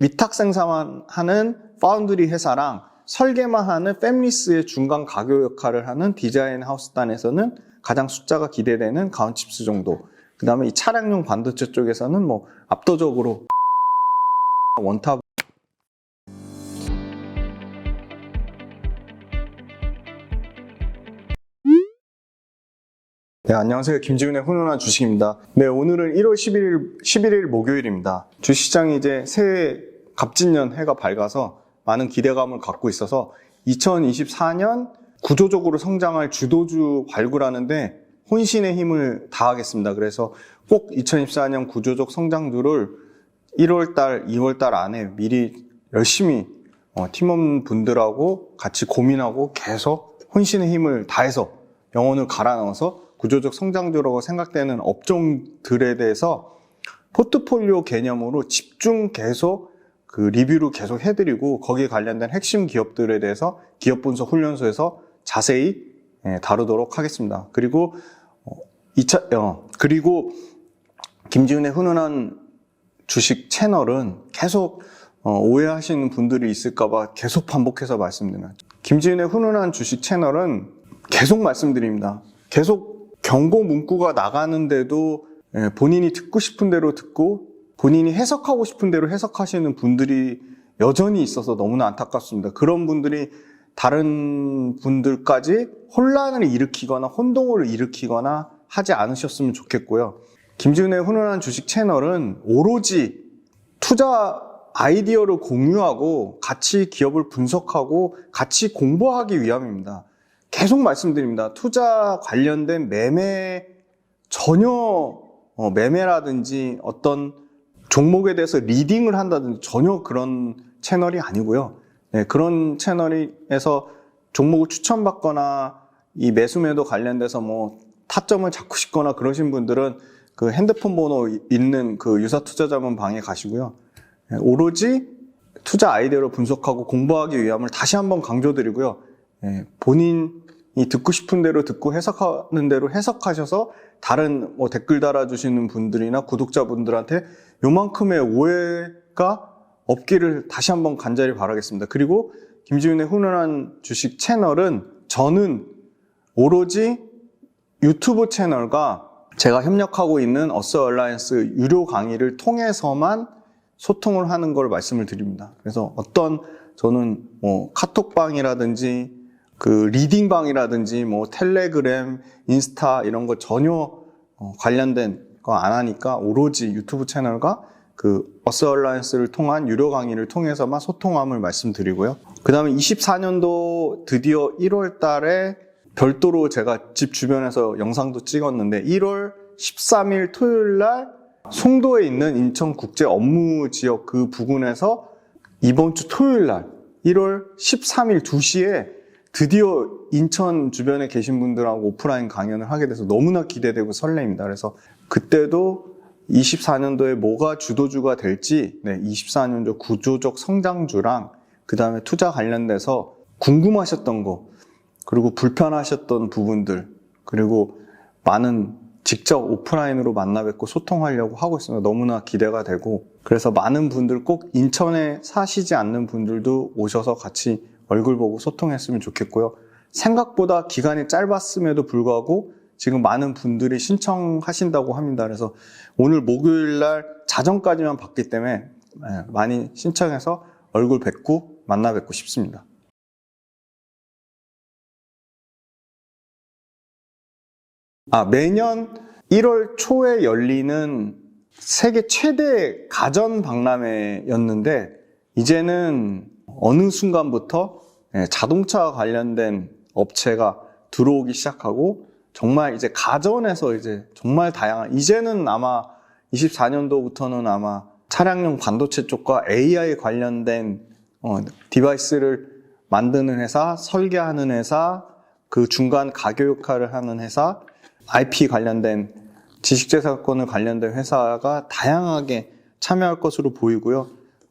위탁 생산하는 파운드리 회사랑 설계만 하는 팹리스의 중간 가교 역할을 하는 디자인 하우스 단에서는 가장 숫자가 기대되는 가온칩스 정도. 그 다음에 이 차량용 반도체 쪽에서는 뭐 압도적으로 원탑 네, 안녕하세요. 김지훈의 훈훈한 주식입니다. 네, 오늘은 1월 11일, 11일 목요일입니다. 주시장이 이제 새해 갑진년 해가 밝아서 많은 기대감을 갖고 있어서 2024년 구조적으로 성장할 주도주 발굴하는데 혼신의 힘을 다하겠습니다. 그래서 꼭 2024년 구조적 성장주를 1월달, 2월달 안에 미리 열심히 어, 팀원분들하고 같이 고민하고 계속 혼신의 힘을 다해서 영혼을 갈아 넣어서 구조적 성장주라고 생각되는 업종들에 대해서 포트폴리오 개념으로 집중 계속 그 리뷰를 계속 해드리고 거기에 관련된 핵심 기업들에 대해서 기업 분석 훈련소에서 자세히 예, 다루도록 하겠습니다. 그리고 어, 2차 어, 그리고 김지훈의 훈훈한 주식 채널은 계속 어, 오해하시는 분들이 있을까봐 계속 반복해서 말씀드립니다. 김지훈의 훈훈한 주식 채널은 계속 말씀드립니다. 계속 경고 문구가 나가는데도 예, 본인이 듣고 싶은 대로 듣고 본인이 해석하고 싶은 대로 해석하시는 분들이 여전히 있어서 너무나 안타깝습니다. 그런 분들이 다른 분들까지 혼란을 일으키거나 혼동을 일으키거나 하지 않으셨으면 좋겠고요. 김지훈의 훈훈한 주식 채널은 오로지 투자 아이디어를 공유하고 같이 기업을 분석하고 같이 공부하기 위함입니다. 계속 말씀드립니다. 투자 관련된 매매 전혀 어, 매매라든지 어떤 종목에 대해서 리딩을 한다든지 전혀 그런 채널이 아니고요. 네, 그런 채널에서 종목을 추천받거나 이 매수매도 관련돼서 뭐 타점을 잡고 싶거나 그러신 분들은 그 핸드폰 번호 있는 그 유사 투자자문 방에 가시고요. 네, 오로지 투자 아이디어를 분석하고 공부하기 위함을 다시 한번 강조드리고요. 예, 본인이 듣고 싶은 대로 듣고 해석하는 대로 해석하셔서 다른 뭐 댓글 달아주시는 분들이나 구독자분들한테 요만큼의 오해가 없기를 다시 한번 간절히 바라겠습니다. 그리고 김지윤의 훈훈한 주식 채널은 저는 오로지 유튜브 채널과 제가 협력하고 있는 어스 얼라이언스 유료 강의를 통해서만 소통을 하는 걸 말씀을 드립니다. 그래서 어떤 저는 뭐 카톡방이라든지 그 리딩방이라든지 뭐 텔레그램, 인스타 이런 거 전혀 어, 관련된 거 안 하니까 오로지 유튜브 채널과 그 어스 얼라이언스를 통한 유료 강의를 통해서만 소통함을 말씀드리고요. 그 다음에 24년도 드디어 1월 달에 별도로 제가 집 주변에서 영상도 찍었는데 1월 13일 토요일 날 송도에 있는 인천 국제 업무 지역 그 부근에서 이번 주 토요일 날 1월 13일 2시에 드디어 인천 주변에 계신 분들하고 오프라인 강연을 하게 돼서 너무나 기대되고 설레입니다. 그래서 그때도 24년도에 뭐가 주도주가 될지, 네, 24년도 구조적 성장주랑 그 다음에 투자 관련돼서 궁금하셨던 거, 그리고 불편하셨던 부분들, 그리고 많은 직접 오프라인으로 만나 뵙고 소통하려고 하고 있습니다. 너무나 기대가 되고, 그래서 많은 분들 꼭 인천에 사시지 않는 분들도 오셔서 같이 얼굴 보고 소통했으면 좋겠고요. 생각보다 기간이 짧았음에도 불구하고 지금 많은 분들이 신청하신다고 합니다. 그래서 오늘 목요일 날 자정까지만 받기 때문에 예, 많이 신청해서 얼굴 뵙고 만나 뵙고 싶습니다. 아, 매년 1월 초에 열리는 세계 최대 가전 박람회였는데 이제는 어느 순간부터 예, 자동차 관련된 업체가 들어오기 시작하고 정말 이제 가전에서 이제 정말 다양한 이제는 아마 24년도부터는 아마 차량용 반도체 쪽과 AI 관련된 어, 디바이스를 만드는 회사, 설계하는 회사, 그 중간 가교 역할을 하는 회사, IP 관련된 지식재산권을 관련된 회사가 다양하게 참여할 것으로 보이고요.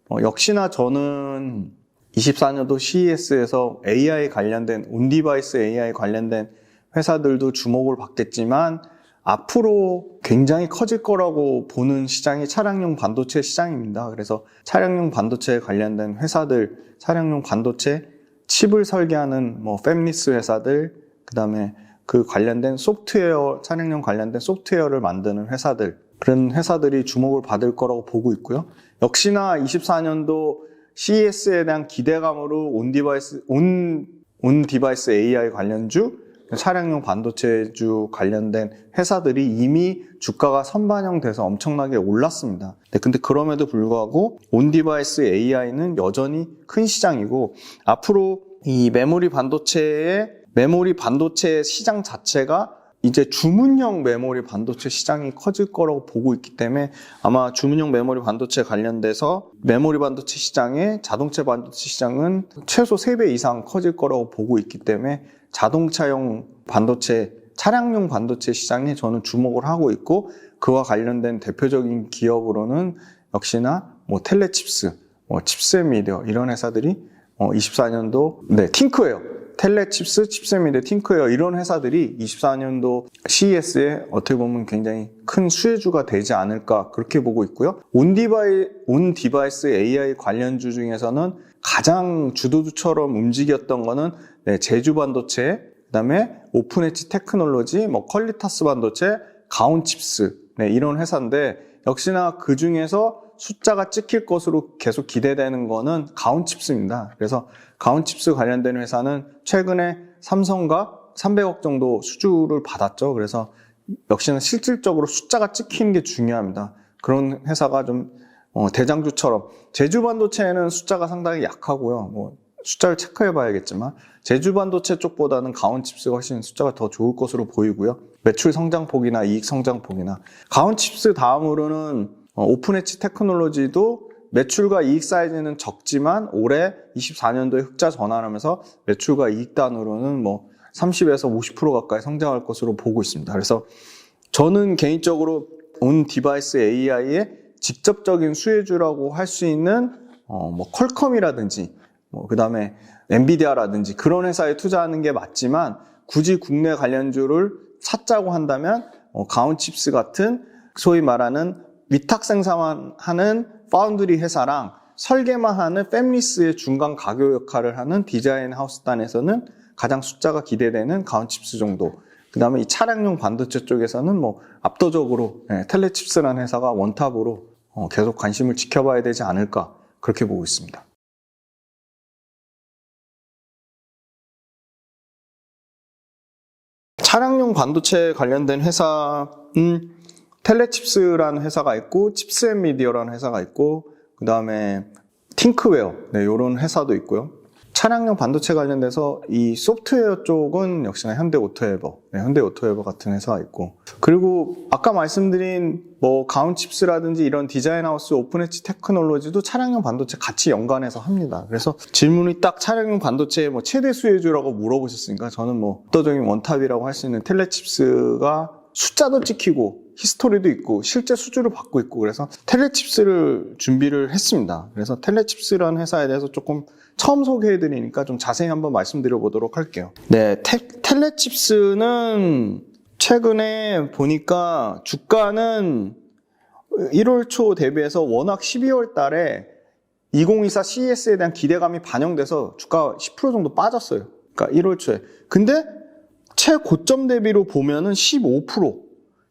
어, 역시나 저는 24년도 CES에서 AI 관련된 온디바이스 AI 관련된 회사들도 주목을 받겠지만 앞으로 굉장히 커질 거라고 보는 시장이 차량용 반도체 시장입니다. 그래서 차량용 반도체에 관련된 회사들, 차량용 반도체 칩을 설계하는 뭐 팹리스 회사들, 그다음에 그 관련된 소프트웨어, 차량용 관련된 소프트웨어를 만드는 회사들, 그런 회사들이 주목을 받을 거라고 보고 있고요. 역시나 24년도 CES에 대한 기대감으로 온 디바이스, 온, 온 디바이스 AI 관련주, 차량용 반도체주 관련된 회사들이 이미 주가가 선반영돼서 엄청나게 올랐습니다. 네, 근데 그럼에도 불구하고 온 디바이스 AI는 여전히 큰 시장이고 앞으로 이 메모리 반도체의 메모리 반도체 시장 자체가 이제 주문형 메모리 반도체 시장이 커질 거라고 보고 있기 때문에 아마 주문형 메모리 반도체 관련돼서 메모리 반도체 시장의 자동차 반도체 시장은 최소 3배 이상 커질 거라고 보고 있기 때문에 자동차용 반도체, 차량용 반도체 시장에 저는 주목을 하고 있고 그와 관련된 대표적인 기업으로는 역시나 뭐 텔레칩스, 뭐 칩셋 미디어 이런 회사들이 어 24년도 네 팅크웨어 텔레칩스, 칩셋미디어, 팅크웨어 이런 회사들이 24년도 CES에 어떻게 보면 굉장히 큰 수혜주가 되지 않을까 그렇게 보고 있고요. 온 디바이 온 디바이스 AI 관련주 중에서는 가장 주도주처럼 움직였던 거는 네, 제주 반도체, 그다음에 오픈 엣지 테크놀로지, 뭐 퀄리타스 반도체, 가온칩스 네, 이런 회사인데 역시나 그 중에서 숫자가 찍힐 것으로 계속 기대되는 거는 가온칩스입니다. 그래서 가온칩스 관련된 회사는 최근에 삼성과 300억 정도 수주를 받았죠. 그래서 역시나 실질적으로 숫자가 찍히는 게 중요합니다. 그런 회사가 좀 어, 대장주처럼 제주 반도체는 숫자가 상당히 약하고요. 뭐 숫자를 체크해 봐야겠지만 제주 반도체 쪽보다는 가온칩스가 훨씬 숫자가 더 좋을 것으로 보이고요. 매출 성장폭이나 이익 성장폭이나 가온칩스 다음으로는 어, 오픈 엣지 테크놀로지도 매출과 이익 사이즈는 적지만 올해 24년도에 흑자 전환하면서 매출과 이익 단으로는 뭐 30에서 50% 가까이 성장할 것으로 보고 있습니다. 그래서 저는 개인적으로 온 디바이스 AI의 직접적인 수혜주라고 할 수 있는 어, 뭐 퀄컴이라든지 뭐 그다음에 엔비디아라든지 그런 회사에 투자하는 게 맞지만 굳이 국내 관련주를 찾자고 한다면 어, 가온칩스 같은 소위 말하는 위탁 생산하는 파운드리 회사랑 설계만 하는 팹리스의 중간 가교 역할을 하는 디자인 하우스 단에서는 가장 숫자가 기대되는 가온칩스 정도. 그 다음에 이 차량용 반도체 쪽에서는 뭐 압도적으로 예, 텔레칩스라는 회사가 원탑으로 어, 계속 관심을 지켜봐야 되지 않을까 그렇게 보고 있습니다. 차량용 반도체 관련된 회사는 텔레칩스라는 회사가 있고 칩스앤미디어라는 회사가 있고 그 다음에 팅크웨어 네, 이런 회사도 있고요. 차량용 반도체 관련돼서 이 소프트웨어 쪽은 역시나 현대 오토에버, 네, 현대 오토에버 같은 회사가 있고 그리고 아까 말씀드린 뭐 가온칩스라든지 이런 디자인하우스 오픈엣지 테크놀로지도 차량용 반도체 같이 연관해서 합니다. 그래서 질문이 딱 차량용 반도체의 뭐 최대 수혜주라고 물어보셨으니까 저는 뭐 압도적인 원탑이라고 할 수 있는 텔레칩스가 숫자도 찍히고 히스토리도 있고 실제 수주를 받고 있고 그래서 텔레칩스를 준비를 했습니다. 그래서 텔레칩스라는 회사에 대해서 조금 처음 소개해 드리니까 좀 자세히 한번 말씀드려 보도록 할게요. 네, 테, 텔레칩스는 최근에 보니까 주가는 1월 초 대비해서 워낙 12월 달에 2024 CES에 대한 기대감이 반영돼서 주가 10% 정도 빠졌어요. 그러니까 1월 초에. 근데 최고점 대비로 보면은 15%,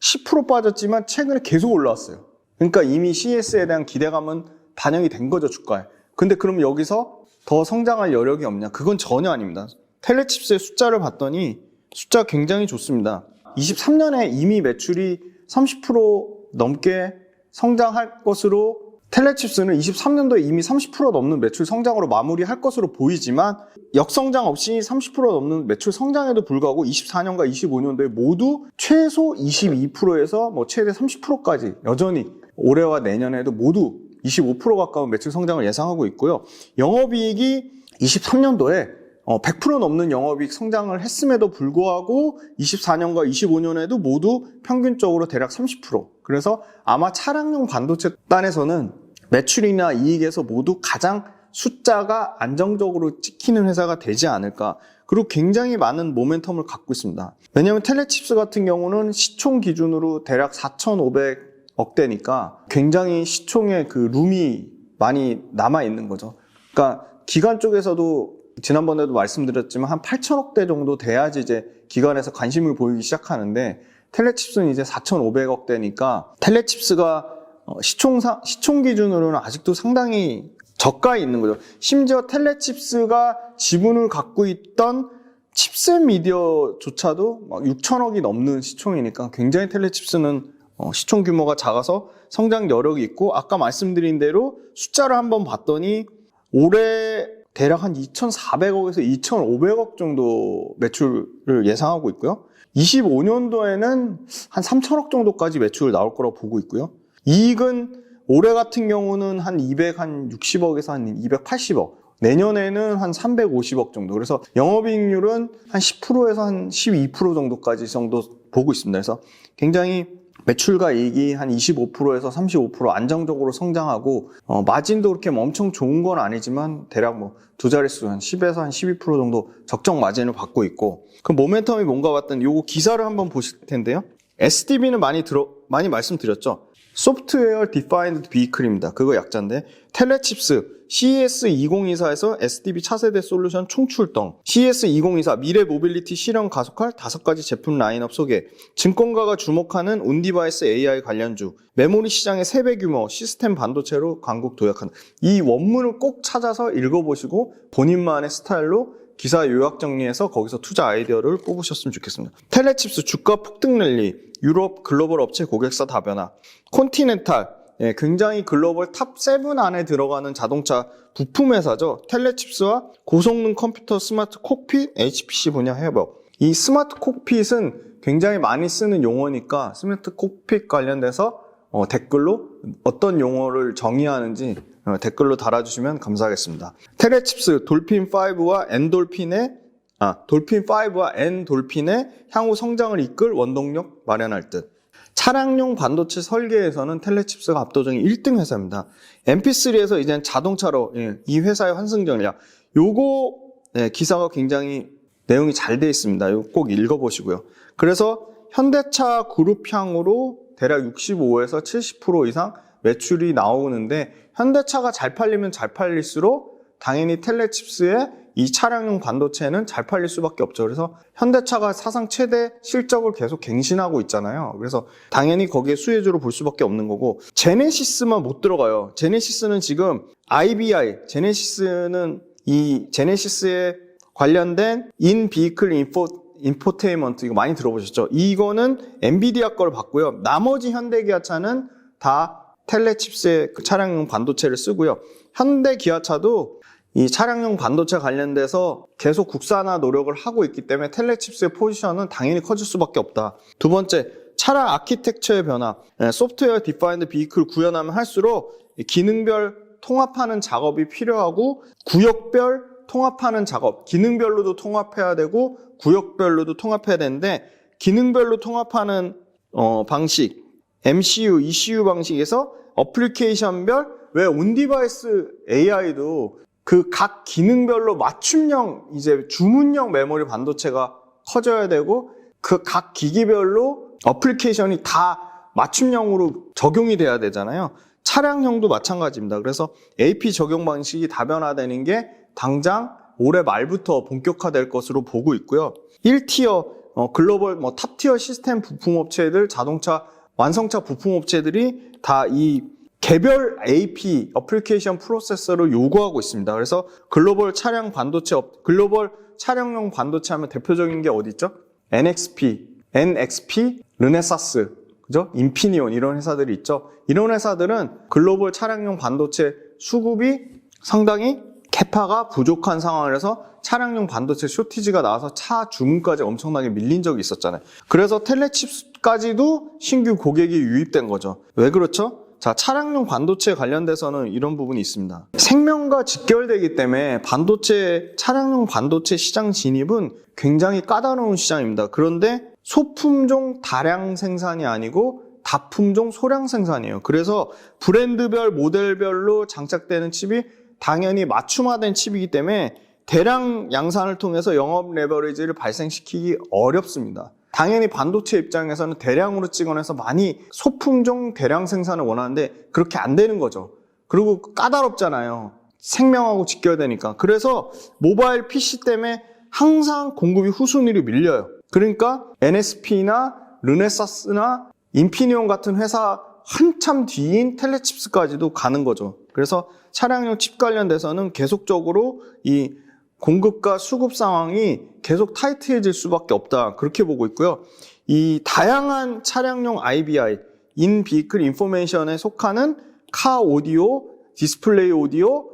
10% 빠졌지만 최근에 계속 올라왔어요. 그러니까 이미 CES에 대한 기대감은 반영이 된 거죠, 주가에. 근데 그럼 여기서 더 성장할 여력이 없냐? 그건 전혀 아닙니다. 텔레칩스의 숫자를 봤더니 숫자 굉장히 좋습니다. 23년에 이미 매출이 30% 넘게 성장할 것으로 텔레칩스는 23년도에 이미 30% 넘는 매출 성장으로 마무리할 것으로 보이지만 역성장 없이 30% 넘는 매출 성장에도 불구하고 24년과 25년도에 모두 최소 22%에서 뭐 최대 30%까지 여전히 올해와 내년에도 모두 25% 가까운 매출 성장을 예상하고 있고요. 영업이익이 23년도에 100% 넘는 영업이익 성장을 했음에도 불구하고 24년과 25년에도 모두 평균적으로 대략 30%. 그래서 아마 차량용 반도체 단에서는 매출이나 이익에서 모두 가장 숫자가 안정적으로 찍히는 회사가 되지 않을까. 그리고 굉장히 많은 모멘텀을 갖고 있습니다. 왜냐하면 텔레칩스 같은 경우는 시총 기준으로 대략 4,500억 대니까 굉장히 시총의 그 룸이 많이 남아 있는 거죠. 그러니까 기관 쪽에서도 지난번에도 말씀드렸지만 한 8천억 대 정도 돼야지 이제 기관에서 관심을 보이기 시작하는데 텔레칩스는 이제 4,500억 대니까 텔레칩스가 어, 시총상, 시총 기준으로는 아직도 상당히 저가에 있는 거죠. 심지어 텔레칩스가 지분을 갖고 있던 칩셋 미디어조차도 막 6천억이 넘는 시총이니까 굉장히 텔레칩스는 어, 시총 규모가 작아서 성장 여력이 있고 아까 말씀드린 대로 숫자를 한번 봤더니 올해 대략 한 2,400억에서 2,500억 정도 매출을 예상하고 있고요. 25년도에는 한 3천억 정도까지 매출 나올 거라고 보고 있고요. 이익은 올해 같은 경우는 한 260억에서 한 280억. 내년에는 한 350억 정도. 그래서 영업이익률은 한 10%에서 한 12% 정도까지 정도 보고 있습니다. 그래서 굉장히 매출과 이익이 한 25%에서 35% 안정적으로 성장하고 어, 마진도 그렇게 뭐 엄청 좋은 건 아니지만 대략 뭐 두 자릿수 한 10에서 한 12% 정도 적정 마진을 받고 있고 그 모멘텀이 뭔가 봤던 요거 기사를 한번 보실 텐데요. SDB는 많이 들어 많이 말씀드렸죠. 소프트웨어 디파인드 비클입니다. 그거 약자인데 텔레칩스 CES 2024에서 SDB 차세대 솔루션 총출동. CES 2024 미래 모빌리티 실현 가속할 다섯 가지 제품 라인업 소개. 증권가가 주목하는 온디바이스 AI 관련주. 메모리 시장의 3배 규모 시스템 반도체로 강국 도약하는 이 원문을 꼭 찾아서 읽어보시고 본인만의 스타일로 기사 요약 정리해서 거기서 투자 아이디어를 뽑으셨으면 좋겠습니다. 텔레칩스 주가 폭등 랠리, 유럽 글로벌 업체 고객사 다변화, 콘티넨탈, 예, 굉장히 글로벌 탑 7 안에 들어가는 자동차 부품 회사죠. 텔레칩스와 고성능 컴퓨터 스마트 콕핏 HPC 분야 협업. 이 스마트 콕핏은 굉장히 많이 쓰는 용어니까 스마트 콕핏 관련돼서 어, 댓글로 어떤 용어를 정의하는지 어, 댓글로 달아주시면 감사하겠습니다. 텔레칩스 돌핀5와 엔돌핀의 아, 돌핀5와 엔돌핀의 향후 성장을 이끌 원동력 마련할 듯. 차량용 반도체 설계에서는 텔레칩스가 압도적인 1등 회사입니다. MP3에서 이제 자동차로 예, 이 회사의 환승 전략. 요거 예, 기사가 굉장히 내용이 잘 돼 있습니다. 이거 꼭 읽어보시고요. 그래서 현대차 그룹향으로 대략 65에서 70% 이상 매출이 나오는데 현대차가 잘 팔리면 잘 팔릴수록 당연히 텔레칩스의 이 차량용 반도체는 잘 팔릴 수밖에 없죠. 그래서 현대차가 사상 최대 실적을 계속 갱신하고 있잖아요. 그래서 당연히 거기에 수혜주로 볼 수밖에 없는 거고 제네시스만 못 들어가요. 제네시스는 지금 IBI, 제네시스는 이 제네시스에 관련된 인 비클 인포 인포테인먼트 이거 많이 들어보셨죠? 이거는 엔비디아 걸 받고요. 나머지 현대 기아차는 다 텔레칩스의 그 차량용 반도체를 쓰고요. 현대 기아차도 이 차량용 반도체 관련돼서 계속 국산화 노력을 하고 있기 때문에 텔레칩스의 포지션은 당연히 커질 수밖에 없다. 두 번째, 차량 아키텍처의 변화. 예, 소프트웨어 디파인드 비클 구현하면 할수록 이 기능별 통합하는 작업이 필요하고 구역별 통합하는 작업, 기능별로도 통합해야 되고 구역별로도 통합해야 되는데 기능별로 통합하는 어, 방식, MCU, ECU 방식에서 어플리케이션별 왜 온디바이스 AI도 그 각 기능별로 맞춤형 이제 주문형 메모리 반도체가 커져야 되고 그 각 기기별로 어플리케이션이 다 맞춤형으로 적용이 돼야 되잖아요. 차량형도 마찬가지입니다. 그래서 AP 적용 방식이 다변화되는 게 당장 올해 말부터 본격화될 것으로 보고 있고요. 1티어 어, 글로벌 뭐 탑티어 시스템 부품 업체들 자동차 완성차 부품 업체들이 다 이 개별 AP 어플리케이션 프로세서를 요구하고 있습니다. 그래서 글로벌 차량 반도체 업, 글로벌 차량용 반도체 하면 대표적인 게 어디 있죠? NXP, NXP, 르네사스, 그죠? 인피니온 이런 회사들이 있죠. 이런 회사들은 글로벌 차량용 반도체 수급이 상당히 캐파가 부족한 상황에서 차량용 반도체 쇼티지가 나와서 차 주문까지 엄청나게 밀린 적이 있었잖아요. 그래서 텔레칩까지도 신규 고객이 유입된 거죠. 왜 그렇죠? 자, 차량용 반도체 관련돼서는 이런 부분이 있습니다. 생명과 직결되기 때문에 반도체, 차량용 반도체 시장 진입은 굉장히 까다로운 시장입니다. 그런데 소품종 다량 생산이 아니고 다품종 소량 생산이에요. 그래서 브랜드별, 모델별로 장착되는 칩이 당연히 맞춤화된 칩이기 때문에 대량 양산을 통해서 영업 레버리지를 발생시키기 어렵습니다. 당연히 반도체 입장에서는 대량으로 찍어내서 많이 소품종 대량 생산을 원하는데 그렇게 안 되는 거죠. 그리고 까다롭잖아요. 생명하고 지켜야 되니까. 그래서 모바일 PC 때문에 항상 공급이 후순위로 밀려요. 그러니까 NSP나 르네사스나 인피니온 같은 회사 한참 뒤인 텔레칩스까지도 가는 거죠. 그래서 차량용 칩 관련돼서는 계속적으로 이 공급과 수급 상황이 계속 타이트해질 수밖에 없다. 그렇게 보고 있고요. 이 다양한 차량용 IBI, 인 비클 인포메이션에 속하는 카 오디오, 디스플레이 오디오,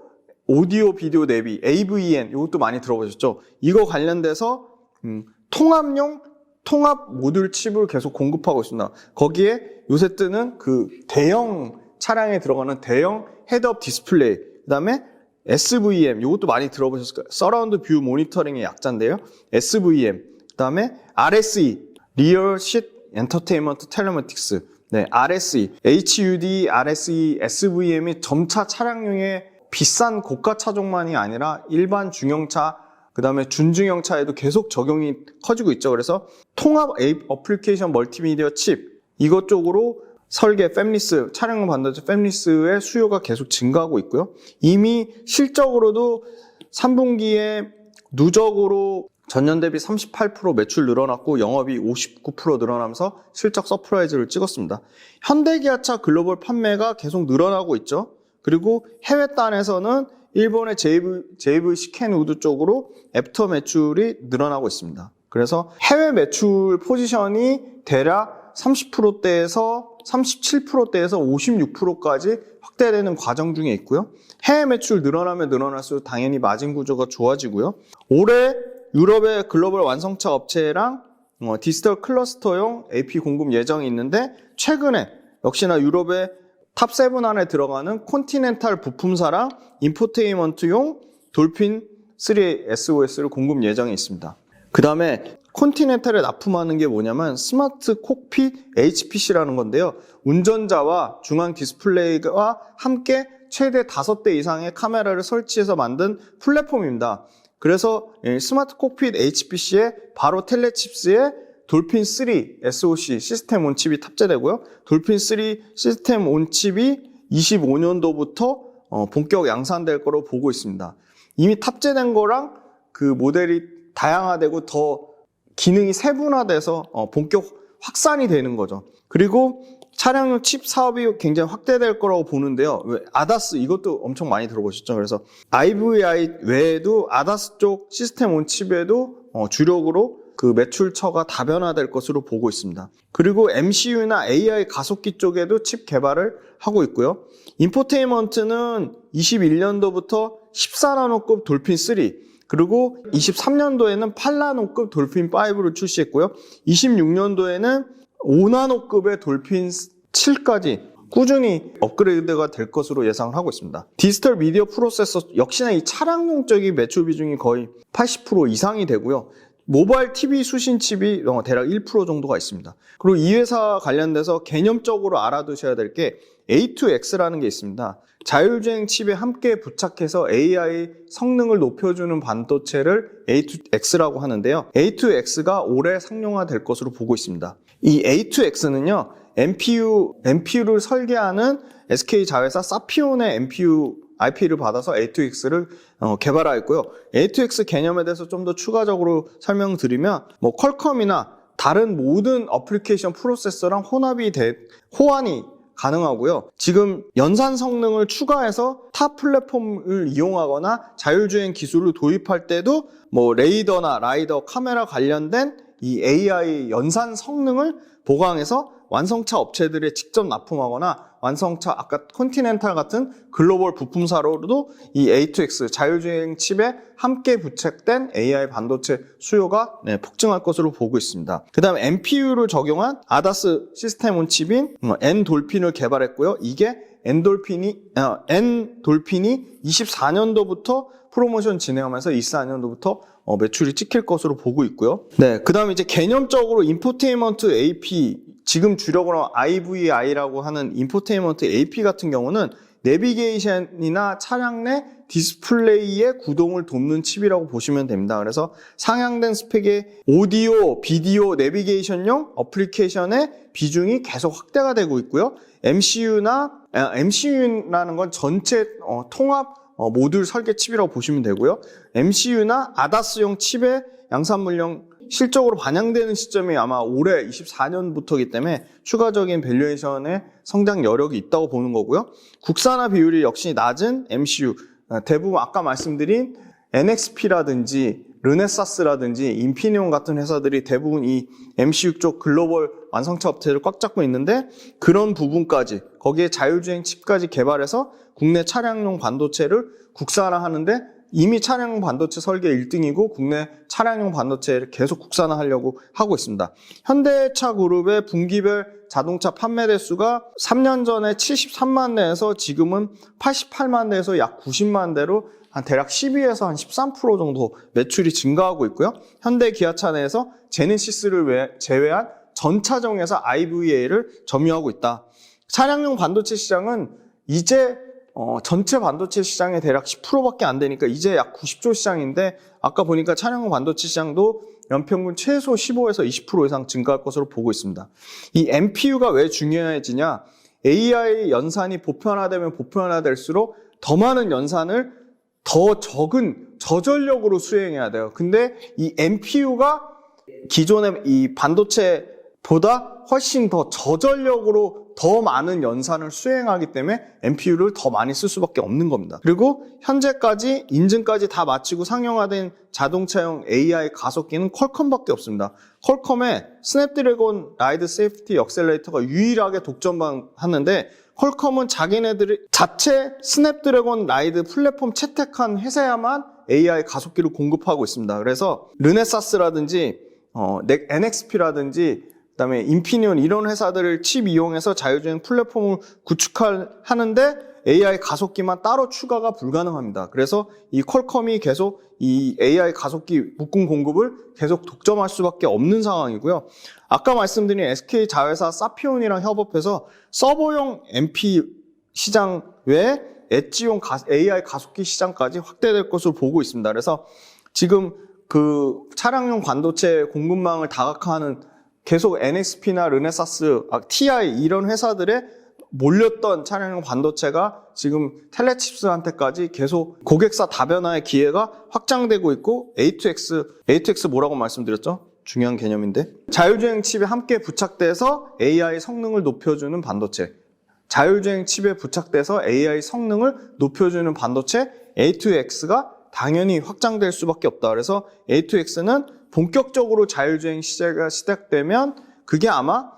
오디오 비디오 내비, AVN 이것도 많이 들어보셨죠? 이거 관련돼서 음, 통합용 통합 모듈 칩을 계속 공급하고 있습니다. 거기에 요새 뜨는 그 대형 차량에 들어가는 대형 헤드업 디스플레이, 그 다음에 SVM 이것도 많이 들어보셨을 거예요. 서라운드 뷰 모니터링의 약자인데요. SVM, 그 다음에 RSE, 리얼 시 엔터테인먼트 텔레매틱스, 네, RSE, HUD, RSE, SVM이 점차 차량용의 비싼 고가 차종만이 아니라 일반 중형차, 그 다음에 준중형차에도 계속 적용이 커지고 있죠. 그래서 통합 어플리케이션 멀티미디어 칩, 이것 쪽으로 설계, 팹리스, 차량용 반도체 팹리스의 수요가 계속 증가하고 있고요. 이미 실적으로도 3분기에 누적으로 전년 대비 38% 매출 늘어났고 영업이 59% 늘어나면서 실적 서프라이즈를 찍었습니다. 현대기아차 글로벌 판매가 계속 늘어나고 있죠. 그리고 해외 단에서는 일본의 JV, JVC 캔우드 쪽으로 애프터 매출이 늘어나고 있습니다. 그래서 해외 매출 포지션이 대략 30%대에서 37%대에서 56%까지 확대되는 과정 중에 있고요. 해외 매출 늘어나면 늘어날수록 당연히 마진 구조가 좋아지고요. 올해 유럽의 글로벌 완성차 업체랑 어, 디지털 클러스터용 AP 공급 예정이 있는데 최근에 역시나 유럽의 탑7 안에 들어가는 콘티넨탈 부품사랑 인포테인먼트용 돌핀 3 SOS를 공급 예정에 있습니다. 그 다음에 콘티넨탈에 납품하는 게 뭐냐면 스마트 콕핏 HPC라는 건데요. 운전자와 중앙 디스플레이와 함께 최대 5대 이상의 카메라를 설치해서 만든 플랫폼입니다. 그래서 이 스마트 콕핏 HPC에 바로 텔레칩스에 돌핀 3 SoC 시스템 온 칩이 탑재되고요. 돌핀 3 시스템 온 칩이 25년도부터 어, 본격 양산될 거로 보고 있습니다. 이미 탑재된 거랑 그 모델이 다양화되고 더 기능이 세분화돼서 어, 본격 확산이 되는 거죠. 그리고 차량용 칩 사업이 굉장히 확대될 거라고 보는데요. 왜? 아다스 이것도 엄청 많이 들어보셨죠. 그래서 IVI 외에도 아다스 쪽 시스템 온 칩에도 어, 주력으로 그 매출처가 다변화될 것으로 보고 있습니다. 그리고 MCU나 AI 가속기 쪽에도 칩 개발을 하고 있고요. 인포테인먼트는 21년도부터 14나노급 돌핀 3, 그리고 23년도에는 8나노급 돌핀 5를 출시했고요. 26년도에는 5나노급의 돌핀 7까지 꾸준히 업그레이드가 될 것으로 예상을 하고 있습니다. 디지털 미디어 프로세서 역시나 이 차량용 쪽이 매출 비중이 거의 80% 이상이 되고요. 모바일 TV 수신 칩이 어, 대략 1% 정도가 있습니다. 그리고 이 회사 관련돼서 개념적으로 알아두셔야 될 게 A2X라는 게 있습니다. 자율주행 칩에 함께 부착해서 AI 성능을 높여주는 반도체를 A2X라고 하는데요. A2X가 올해 상용화될 것으로 보고 있습니다. 이 A2X는요, MPU, MPU를 설계하는 SK 자회사 사피온의 MPU IP를 받아서 A2X를 어, 개발하였고요. A2X 개념에 대해서 좀 더 추가적으로 설명드리면 뭐 퀄컴이나 다른 모든 어플리케이션 프로세서랑 혼합이 돼 호환이 가능하고요. 지금 연산 성능을 추가해서 타 플랫폼을 이용하거나 자율주행 기술을 도입할 때도 뭐 레이더나 라이더 카메라 관련된 이 AI 연산 성능을 보강해서 완성차 업체들에 직접 납품하거나 완성차 아까 컨티넨탈 같은 글로벌 부품사로도 이 A2X 자율주행 칩에 함께 부착된 AI 반도체 수요가 네, 폭증할 것으로 보고 있습니다. 그 다음에 MPU를 적용한 아다스 시스템 온 칩인 N 돌핀을 개발했고요. 이게 N 돌핀이 어, N 돌핀이 24년도부터 프로모션 진행하면서 24년도부터 어, 매출이 찍힐 것으로 보고 있고요. 네, 그 다음에 이제 개념적으로 인포테인먼트 AP 지금 주력으로 IVI라고 하는 인포테인먼트 AP 같은 경우는 내비게이션이나 차량 내 디스플레이의 구동을 돕는 칩이라고 보시면 됩니다. 그래서 상향된 스펙의 오디오, 비디오, 내비게이션용 어플리케이션의 비중이 계속 확대가 되고 있고요. MCU나 MCU라는 건 전체 어, 통합 어, 모듈 설계 칩이라고 보시면 되고요. MCU나 아다스용 칩의 양산 물량 실적으로 반영되는 시점이 아마 올해 24년부터이기 때문에 추가적인 밸류에이션의 성장 여력이 있다고 보는 거고요. 국산화 비율이 역시 낮은 MCU, 어, 대부분 아까 말씀드린 NXP라든지 르네사스라든지 인피니온 같은 회사들이 대부분 이 MCU 쪽 글로벌 완성차 업체를 꽉 잡고 있는데 그런 부분까지 거기에 자율주행 칩까지 개발해서 국내 차량용 반도체를 국산화하는데 이미 차량용 반도체 설계 1등이고 국내 차량용 반도체를 계속 국산화하려고 하고 있습니다. 현대차 그룹의 분기별 자동차 판매 대수가 3년 전에 73만 대에서 지금은 88만 대에서 약 90만 대로 한 대략 12에서 한 13% 정도 매출이 증가하고 있고요. 현대 기아차 내에서 제네시스를 외- 제외한 전 차종에서 IVA를 점유하고 있다. 차량용 반도체 시장은 이제 어, 전체 반도체 시장의 대략 10%밖에 안 되니까 이제 약 90조 시장인데 아까 보니까 차량용 반도체 시장도 연평균 최소 15에서 20% 이상 증가할 것으로 보고 있습니다. 이 MPU가 왜 중요해지냐? AI 연산이 보편화되면 보편화될수록 더 많은 연산을 더 적은 저전력으로 수행해야 돼요. 근데 이 MPU가 기존의 이 반도체보다 훨씬 더 저전력으로 더 많은 연산을 수행하기 때문에 MPU를 더 많이 쓸 수밖에 없는 겁니다. 그리고 현재까지 인증까지 다 마치고 상용화된 자동차용 AI 가속기는 퀄컴밖에 없습니다. 퀄컴의 스냅드래곤 라이드 세이프티 억셀레이터가 유일하게 독점하는데 퀄컴은 자기네들이 자체 스냅드래곤 라이드 플랫폼 채택한 회사야만 AI 가속기를 공급하고 있습니다. 그래서 르네사스라든지 어, NXP라든지 그다음에 인피니온 이런 회사들을 칩 이용해서 자율주행 플랫폼을 구축하는데 AI 가속기만 따로 추가가 불가능합니다. 그래서 이 퀄컴이 계속 이 AI 가속기 묶음 공급을 계속 독점할 수밖에 없는 상황이고요. 아까 말씀드린 SK 자회사 사피온이랑 협업해서 서버용 MP 시장 외에 엣지용 가- AI 가속기 시장까지 확대될 것으로 보고 있습니다. 그래서 지금 그 차량용 반도체 공급망을 다각화하는 계속 NXP나 르네사스, 아, TI 이런 회사들의 몰렸던 차량용 반도체가 지금 텔레칩스한테까지 계속 고객사 다변화의 기회가 확장되고 있고 A2X, A2X 뭐라고 말씀드렸죠? 중요한 개념인데 자율주행 칩에 함께 부착돼서 AI 성능을 높여주는 반도체 자율주행 칩에 부착돼서 AI 성능을 높여주는 반도체 A2X가 당연히 확장될 수밖에 없다. 그래서 A2X는 본격적으로 자율주행 시제가 시작되면 그게 아마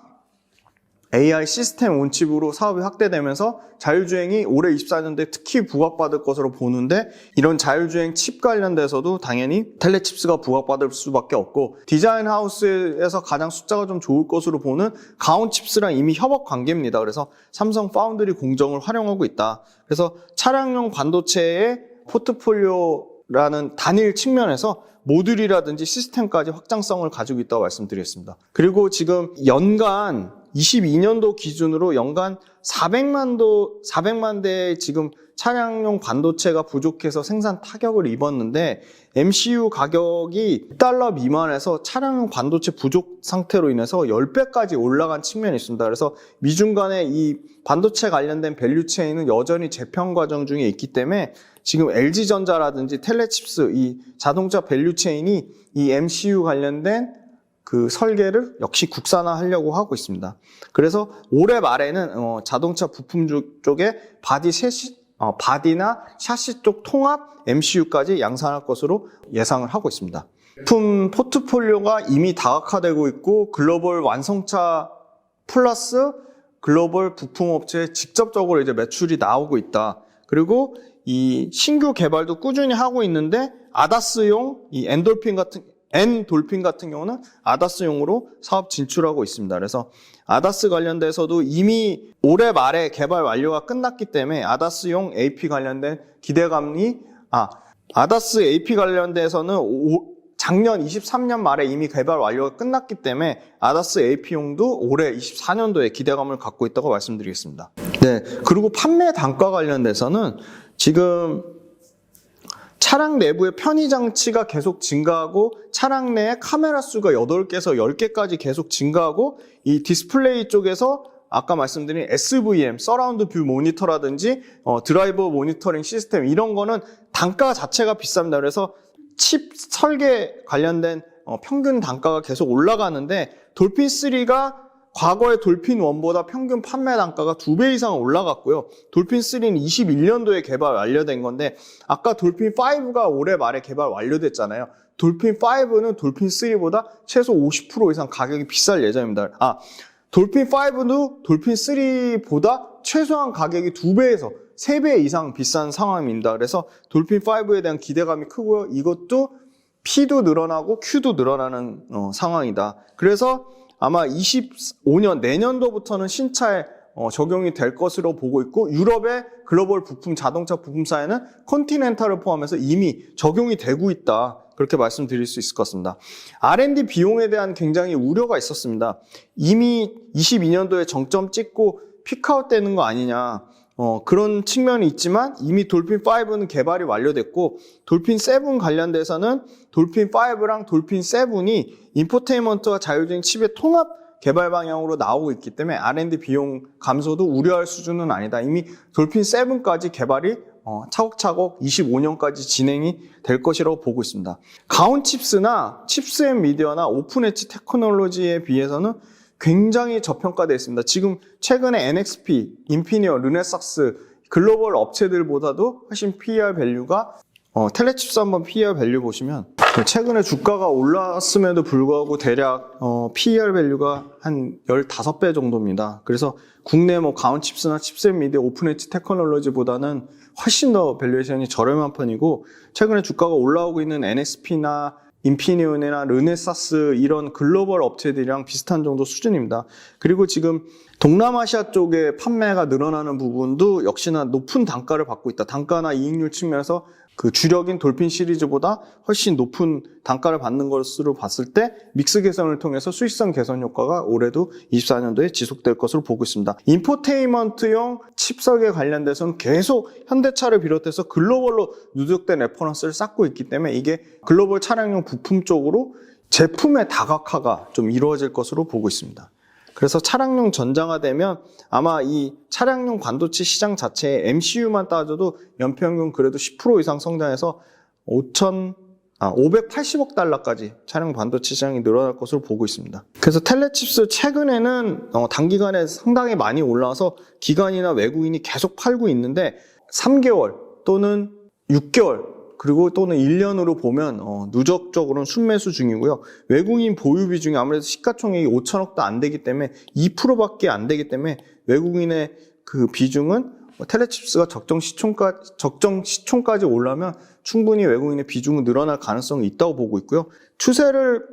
AI 시스템 온칩으로 사업이 확대되면서 자율주행이 올해 24년도에 특히 부각받을 것으로 보는데 이런 자율주행 칩 관련돼서도 당연히 텔레칩스가 부각받을 수밖에 없고 디자인 하우스에서 가장 숫자가 좀 좋을 것으로 보는 가온칩스랑 이미 협업 관계입니다. 그래서 삼성 파운드리 공정을 활용하고 있다. 그래서 차량용 반도체의 포트폴리오 라는 단일 측면에서 모듈이라든지 시스템까지 확장성을 가지고 있다고 말씀드렸습니다. 그리고 지금 연간 22년도 기준으로 연간 400만 도 400만 대의 지금 차량용 반도체가 부족해서 생산 타격을 입었는데 MCU 가격이 1달러 미만에서 차량용 반도체 부족 상태로 인해서 10배까지 올라간 측면이 있습니다. 그래서 미중 간의 이 반도체 관련된 밸류 체인은 여전히 재편 과정 중에 있기 때문에 지금 LG전자라든지 텔레칩스 이 자동차 밸류 체인이 이 MCU 관련된 그 설계를 역시 국산화하려고 하고 있습니다. 그래서 올해 말에는 어, 자동차 부품 주- 쪽에 바디 셋이 어, 바디나 샤시 쪽 통합 MCU까지 양산할 것으로 예상을 하고 있습니다. 제품 포트폴리오가 이미 다각화되고 있고 글로벌 완성차 플러스 글로벌 부품 업체에 직접적으로 이제 매출이 나오고 있다. 그리고 이 신규 개발도 꾸준히 하고 있는데 아다스용 이 엔돌핀 같은 엔돌핀 같은 경우는 아다스용으로 사업 진출하고 있습니다. 그래서 아다스 관련돼서도 이미 올해 말에 개발 완료가 끝났기 때문에 아다스용 AP 관련된 기대감이 아 아다스 AP 관련돼서는 오- 작년 23년 말에 이미 개발 완료가 끝났기 때문에 아다스 AP용도 올해 24년도에 기대감을 갖고 있다고 말씀드리겠습니다. 네. 그리고 판매 단가 관련돼서는 지금 차량 내부의 편의 장치가 계속 증가하고 차량 내에 카메라 수가 8개에서 10개까지 계속 증가하고 이 디스플레이 쪽에서 아까 말씀드린 SVM, 서라운드 뷰 모니터라든지 어, 드라이버 모니터링 시스템 이런 거는 단가 자체가 비쌉니다. 그래서 칩 설계 관련된 어, 평균 단가가 계속 올라가는데 돌핀 3가 과거의 돌핀 1보다 평균 판매 단가가 두배 이상 올라갔고요. 돌핀 3는 21년도에 개발 완료된 건데 아까 돌핀 5가 올해 말에 개발 완료됐잖아요. 돌핀 5는 돌핀 3보다 최소 50% 이상 가격이 비쌀 예정입니다. 아, 돌핀 5도 돌핀 3보다 최소한 가격이 두 배에서 세 배 이상 비싼 상황입니다. 그래서 돌핀 5에 대한 기대감이 크고요. 이것도 P도 늘어나고 Q도 늘어나는 어, 상황이다. 그래서 아마 25년 내년도부터는 신차에 어, 적용이 될 것으로 보고 있고 유럽의 글로벌 부품 자동차 부품사에는 컨티넨탈을 포함해서 이미 적용이 되고 있다. 그렇게 말씀드릴 수 있을 것 같습니다. R&D 비용에 대한 굉장히 우려가 있었습니다. 이미 22년도에 정점 찍고 피크아웃 되는 거 아니냐. 어, 그런 측면이 있지만 이미 돌핀 5는 개발이 완료됐고 돌핀 7 관련돼서는 돌핀 5랑 돌핀 7이 인포테인먼트와 자율주행 칩의 통합 개발 방향으로 나오고 있기 때문에 R&D 비용 감소도 우려할 수준은 아니다. 이미 돌핀 7까지 개발이 어, 차곡차곡 25년까지 진행이 될 것이라고 보고 있습니다. 가온 칩스나 칩스 앤 미디어나 오픈 엣지 테크놀로지에 비해서는 굉장히 저평가되어 있습니다. 지금 최근에 NXP, 인피니어, 르네삭스 글로벌 업체들보다도 훨씬 PER 밸류가 어, 텔레칩스 한번 PER 밸류 보시면 최근에 주가가 올랐음에도 불구하고 대략 어, PER 밸류가 한 15배 정도입니다. 그래서 국내 뭐 가온칩스나 칩셋 미디어 오픈 엣지 테크놀로지보다는 훨씬 더 밸류에이션이 저렴한 편이고 최근에 주가가 올라오고 있는 NXP나 인피니온이나 르네사스 이런 글로벌 업체들이랑 비슷한 정도 수준입니다. 그리고 지금 동남아시아 쪽에 판매가 늘어나는 부분도 역시나 높은 단가를 받고 있다. 단가나 이익률 측면에서 그 주력인 돌핀 시리즈보다 훨씬 높은 단가를 받는 것으로 봤을 때 믹스 개선을 통해서 수익성 개선 효과가 올해도 24년도에 지속될 것으로 보고 있습니다. 인포테인먼트용 칩 설계 관련돼서는 계속 현대차를 비롯해서 글로벌로 누적된 레퍼런스를 쌓고 있기 때문에 이게 글로벌 차량용 부품 쪽으로 제품의 다각화가 좀 이루어질 것으로 보고 있습니다. 그래서 차량용 전장화되면 아마 이 차량용 반도체 시장 자체의 MCU만 따져도 연평균 그래도 10% 이상 성장해서 5천 아, 580억 달러까지 차량 반도체 시장이 늘어날 것으로 보고 있습니다. 그래서 텔레칩스 최근에는 어, 단기간에 상당히 많이 올라와서 기관이나 외국인이 계속 팔고 있는데 3개월 또는 6개월 그리고 또는 1년으로 보면 어, 누적적으로는 순매수 중이고요. 외국인 보유 비중이 아무래도 시가총액이 5천억도 안 되기 때문에 2%밖에 안 되기 때문에 외국인의 그 비중은 뭐 텔레칩스가 적정 시총까지 적정 시총까지 올라면 충분히 외국인의 비중은 늘어날 가능성이 있다고 보고 있고요. 추세를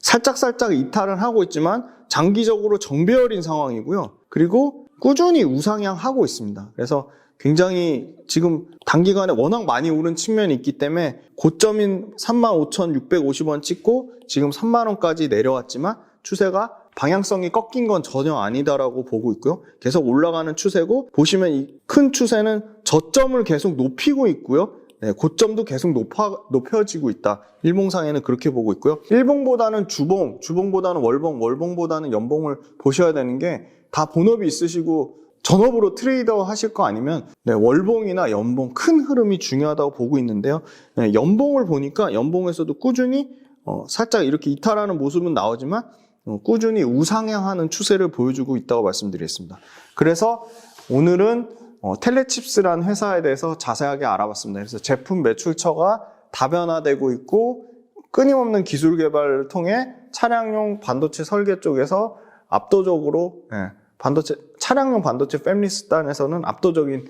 살짝 살짝 이탈은 하고 있지만 장기적으로 정배열인 상황이고요. 그리고 꾸준히 우상향하고 있습니다. 그래서 굉장히 지금 단기간에 워낙 많이 오른 측면이 있기 때문에 고점인 35,650원 찍고 지금 3만원까지 내려왔지만 추세가 방향성이 꺾인 건 전혀 아니다라고 보고 있고요. 계속 올라가는 추세고 보시면 이 큰 추세는 저점을 계속 높이고 있고요. 네, 고점도 계속 높아, 높여지고 있다. 일봉상에는 그렇게 보고 있고요. 일봉보다는 주봉, 주봉보다는 월봉, 월봉보다는 연봉을 보셔야 되는 게 다 본업이 있으시고 전업으로 트레이더 하실 거 아니면 네, 월봉이나 연봉 큰 흐름이 중요하다고 보고 있는데요. 네, 연봉을 보니까 연봉에서도 꾸준히 어, 살짝 이렇게 이탈하는 모습은 나오지만 어, 꾸준히 우상향하는 추세를 보여주고 있다고 말씀드리겠습니다. 그래서 오늘은 어, 텔레칩스라는 회사에 대해서 자세하게 알아봤습니다. 그래서 제품 매출처가 다변화되고 있고 끊임없는 기술 개발을 통해 차량용 반도체 설계 쪽에서 압도적으로 예, 반도체 차량용 반도체 패밀리스단에서는 압도적인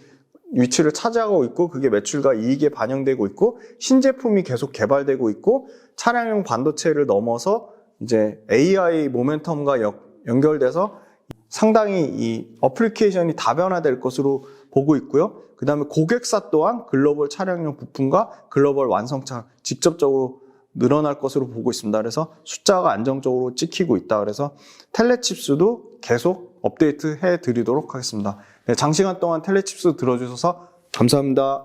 위치를 차지하고 있고 그게 매출과 이익에 반영되고 있고 신제품이 계속 개발되고 있고 차량용 반도체를 넘어서 이제 AI 모멘텀과 역- 연결돼서 상당히 이 어플리케이션이 다변화될 것으로 보고 있고요. 그 다음에 고객사 또한 글로벌 차량용 부품과 글로벌 완성차 직접적으로 늘어날 것으로 보고 있습니다. 그래서 숫자가 안정적으로 찍히고 있다. 그래서 텔레칩스도 계속 업데이트 해 드리도록 하겠습니다. 네, 장시간 동안 텔레칩스 들어주셔서 감사합니다.